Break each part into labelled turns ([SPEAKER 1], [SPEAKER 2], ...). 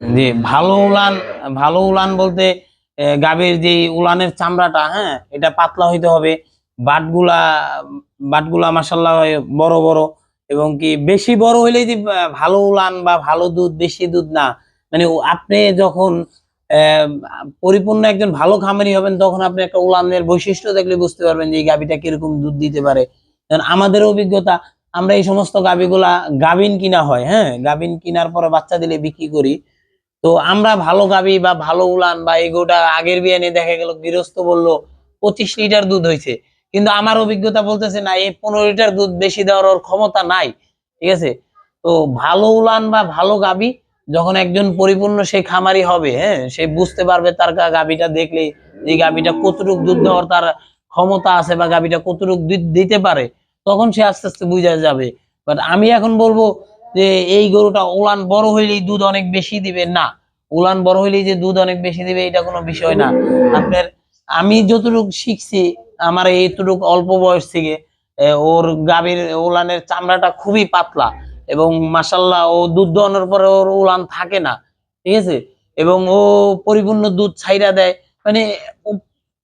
[SPEAKER 1] জি ভালো উলান ভালো উলান বলতে গাভীর যে উলানের চামড়াটা হ্যাঁ এটা পাতলা হইতে হবে। বাটগুলা বাটগুলা মাসাল্লাহ বড় বড় এবং কি বেশি বড় হইলেই যে ভালো উলান বা ভালো দুধ বেশি দুধ না। মানে আপনি যখন পরিপূর্ণ একজন ভালো খামারি হবেন, তখন আপনি একটা উলানের বৈশিষ্ট্য দেখলে বুঝতে পারবেন যে এই গাভীটা কীরকম দুধ দিতে পারে। কারণ আমাদের অভিজ্ঞতা, আমরা এই সমস্ত গাভীগুলা গাভিন কিনা হয় হ্যাঁ গাভিন কিনার পরে বাচ্চা দিলে বিক্রি করি। তো আমরা ভালো গাবি বা ভালো উলান বা এগোটা আগের বিয়ানে দেখা গেল, গৃহস্থ বলল, পঁচিশ লিটার দুধ হয়েছে কিন্তু আমার অভিজ্ঞতা বলতেছে না, এই পনেরো লিটার দুধ বেশি দেওয়ার ক্ষমতা নাই, ঠিক আছে? তো ভালো উলান বা ভালো গাবি, যখন একজন পরিপূর্ণ সে খামারি হবে হ্যাঁ সে বুঝতে পারবে তার গাবিটা দেখলে যে গাবিটা কতটুক দুধ দেওয়ার তার ক্ষমতা আছে বা গাবিটা কতটুক দুধ দিতে পারে, তখন সে আস্তে আস্তে বুঝা যাবে। বাট আমি এখন বলব যে এই গরুটা উলান বড় হইলেই দুধ অনেক বেশি দিবে? না। উলান বড় হইলেই যে দুধ অনেক বেশি দিবে, এটা কোনো বিষয় না। আপনার, আমি যতটুকু শিখছি, আমার এইটুকু অল্প বয়স থেকে ওর গাভীর উলানের চামড়াটা খুবই পাতলা এবং মাসাল্লাহ ও দুধ দোয়ানোর পরে ওর উলান থাকে না, ঠিক আছে? এবং ও পরিপূর্ণ দুধ ছাইরা দেয়। মানে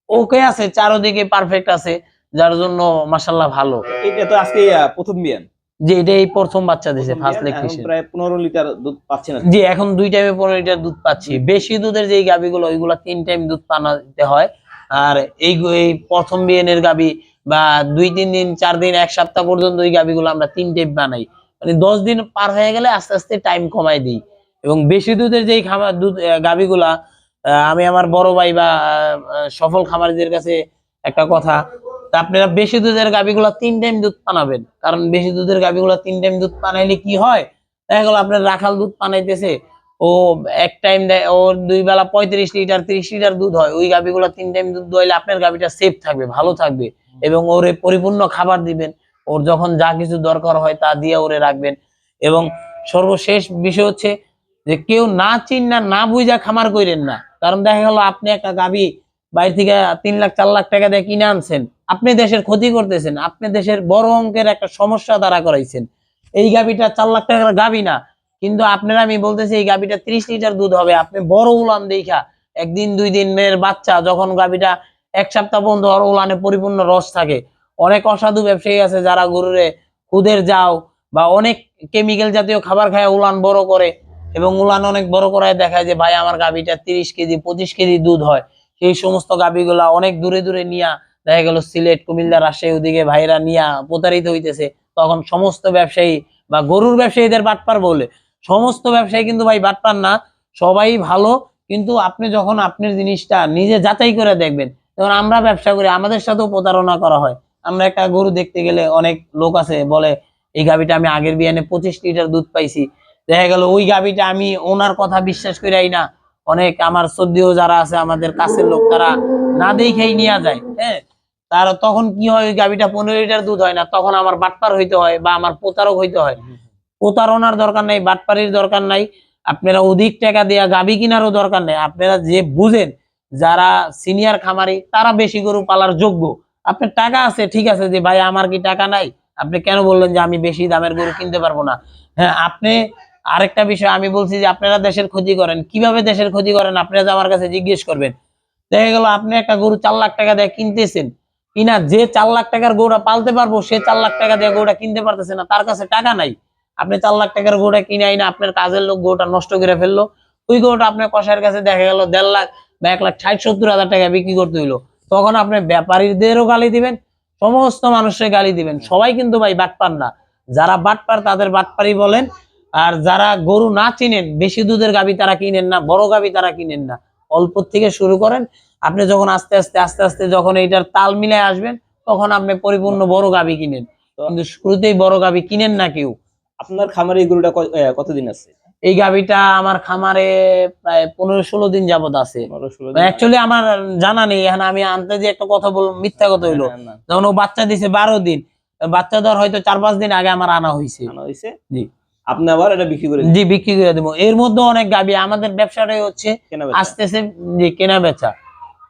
[SPEAKER 1] ওকে আছে, চারোদিকে পারফেক্ট আছে, যার জন্য মাসাল্লাহ ভালো।
[SPEAKER 2] এটা তো আজকে প্রথম বিয়ান।
[SPEAKER 1] যে এটা এই প্রথম বাচ্চা
[SPEAKER 2] প্রথম
[SPEAKER 1] ফার্স্ট
[SPEAKER 2] এখন
[SPEAKER 1] লেকটেশন
[SPEAKER 2] প্রায় পনেরো লিটার দুধ পাচ্ছি না।
[SPEAKER 1] জি এখন দুই টাইমে পনেরো লিটার দুধ পাচ্ছি। বেশি দুধের যে গাভিগুলো ওইগুলো তিন টাইম দুধ পানা দিতে হয়। আর এই এই প্রথম বিয়েনের গাভি বা দুই তিন দিন চার দিন এক সপ্তাহ পর্যন্ত ওই গাভিগুলো আমরা তিন টাইম বানাই। মানে দশ দিন পার হয়ে গেলে আস্তে আস্তে টাইম কমাই দিই। এবং বেশি দুধের যেই খাবার দুধ আহ, আমি আমার বড় ভাই বা সফল খামারিদের কাছে একটা কথা আপনারা বেশি দুধের গাভিগুলা তিন টাইম দুধ পানাবেন। কারণ বেশি দুধের গাভিগুলা তিন টাইম দুধ পানাইলে কি হয়? দেখা গেল আপনার রাখাল দুধ পানাইতেছে, ও এক টাইম ওর দুই বেলা পঁয়ত্রিশ লিটার, তিরিশ লিটার দুধ হয়, ওই গাভিগুলো তিন টাইম দুধ দোয়াইলে আপনার গাভিটা সেফ থাকবে, ভালো থাকবে এবং ওরে পরিপূর্ণ খাবার দিবেন। ওর যখন যা কিছু দরকার হয় তা দিয়ে ওরে রাখবেন। এবং সর্বশেষ বিষয় হচ্ছে যে কেউ না চিন না না বুঝা খামার করেন না। কারণ দেখা গেল আপনি একটা গাভি বাইরে থেকে তিন লাখ, চার লাখ টাকা দিয়ে কিনে আনছেন আপনি দেশের ক্ষতি করতেছেন, আপনি দেশের বড় অঙ্কের একটা সমস্যা দাঁড়া করাইছেন। এই গাভিটা চার লাখ টাকার গাভি না, কিন্তু আপনারা আমি বলতেছি এই গাভিটা ত্রিশ লিটার দুধ হবে। আপনি বড় উলান দেখা, একদিন, দুই দিন মেয়ের বাচ্চা, যখন গাভিটা এক সপ্তাহ পর্যন্ত ওর উলানে পরিপূর্ণ রস থাকে। অনেক অসাধু ব্যবসায়ী আছে যারা গরুরে খুদের যাও বা অনেক কেমিক্যাল জাতীয় খাবার খায়, উলান বড় করে এবং উলান অনেক বড় করায় দেখায় যে, ভাই, আমার গাভিটা তিরিশ কেজি, পঁচিশ কেজি দুধ হয়। সেই সমস্ত গাভিগুলা অনেক দূরে দূরে নিয়া দেখা গেল সিলেট, কুমিল্লা, রাজশাহী ওদিকে ভাইরা নিয়া প্রতারিত হইতেছে। তখন সমস্ত ব্যবসায়ী বা গরুর ব্যবসায়ীদের বাটপার বলে। সমস্ত ব্যবসায়ী কিন্তু ভাই বাটপার না, সবাই ভালো। কিন্তু আপনি যখন আপনার জিনিসটা নিজে যাচাই করে দেখবেন, যেমন আমরা ব্যবসা করি, আমাদের সাথেও প্রতারণা করা হয়। আমরা একটা গরু দেখতে গেলে অনেক লোক আছে, বলে, এই গাভিটা আমি আগের বিয়ানে পঁচিশ লিটার দুধ পাইছি। দেখা গেল, ওই গাভিটা আমি ওনার কথা বিশ্বাস করাই না। অনেক আমার সদ্যও যারা আছে, আমাদের কাছের লোক, তারা না দেখেই নিয়ে যায় হ্যাঁ? তার তখন কি হয় ওই গাভিটা পনেরো লিটার দুধ হয় না তখন আমার বাটপার হইতে হয় বা আমার প্রতারক হইতে হয়। প্রতারণার দরকার নাই বাটপারির দরকার নাই আপনারা অধিক টাকা দেয়া গাবি কিনারও দরকার নেই। আপনারা যে বুঝেন যারা সিনিয়র খামারি তারা বেশি গরু পালার যোগ্য। আপনার টাকা আছে ঠিক আছে যে ভাই আমার কি টাকা নাই? আপনি কেন বললেন যে আমি বেশি দামের গরু কিনতে পারব না? হ্যাঁ আপনি আরেকটা বিষয় আমি বলছি যে আপনারা দেশের ক্ষতি করেন। কীভাবে দেশের ক্ষতি করেন আপনারা যে আমার কাছে জিজ্ঞেস করবেন। দেখা গেল আপনি একটা গরু চার লাখ টাকা দিয়ে কিনতেছেন। কিনা যে চার লাখ টাকার গরুটা পালতে পারব, সে চার লাখ টাকা দিয়ে গরুটা কিনতে পারতেছে না, তার কাছে টাকা নাই। আপনি চার লাখ টাকার গরুটা কিনে আইনা, আপনার কাজের লোক গরুটা নষ্ট করে ফেলল। ওই গরুটা আপনার কষার কাছে দেখা গেল দেড় লাখ বা এক লাখ ষাট সত্তর হাজার টাকা বিক্রি করতে হইল। তখন আপনি ব্যাপারীদেরও গালি দিবেন, সমস্ত মানুষের গালি দিবেন। সবাই কিন্তু ভাই বাটপার না। যারা বাটপার তাদের বাটপারি বলেন। আর যারা গরু না চিনেন, বেশি দুধের গাবি তারা কিনেন না, বড় গাবি তারা কিনেন না। অল্প থেকে শুরু করেন আপনি যখন আস্তে আস্তে আস্তে আস্তে যখন এইটার তাল মিলায় আসবেন তখন আপনি পরিপূর্ণ বড় গাবি কিনেন। কিন্তু শুরুতেই বড় গাবি কিনেন না কেউ।
[SPEAKER 2] আপনার খামারে এই গরুটা কতদিন আছে?
[SPEAKER 1] এই গাবিটা আমার খামারে প্রায় পনেরো ষোলো দিন যাবত আছে? অ্যাকচুয়ালি আমার জানা নেই এখানে আমি আনতে যে একটা কথা বল মিথ্যা কথা হইল। যখন ও বাচ্চা দিছে বারো দিন বাচ্চা ধর হয়তো চার পাঁচ দিন আগে আমার আনা হয়েছে
[SPEAKER 2] আনা হয়েছে
[SPEAKER 1] জি।
[SPEAKER 2] আপনি আবার এটা বিক্রি করে
[SPEAKER 1] জি বিক্রি করে দেবো। এর মধ্যে অনেক গাবি আমাদের ব্যবসাটাই হচ্ছে আসতেছে যে কেনা বেচা